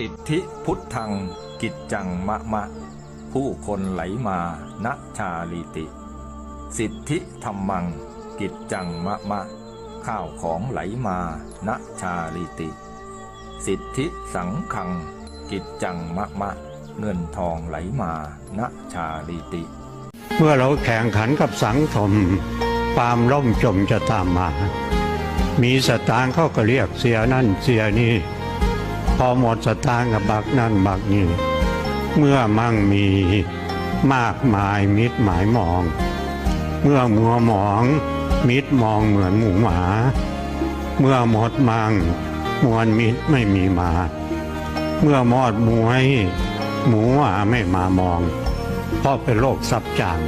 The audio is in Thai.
สิทธิพุทธัง กิจจังมะมะ ผู้คนไหลมาณชาลีติ สิทธิธรรมัง กิจจังมะมะ ข้าวของไหลมาณชาลีติ สิทธิสังขัง กิจจังมะมะ เงินทองไหลมาณชาลีติ เมื่อเราแข่งขันกับสังคมความล่มจมจะตามมา มีสตางค์เขาก็เรียกเสียนั่นเสียนี่ พอหมดสตางค์กับบักนั่นบักนี่เมื่อมั่งมีมากมายมิตรหมายมอง เมื่อมัวหมองมิตรมองเหมือนหมูหมา เมื่อหมดมั่งมวลมิตรไม่มีมา เมื่อมอดมวย หมูหมาไม่มามองเพราะเป็นโรคซับจาง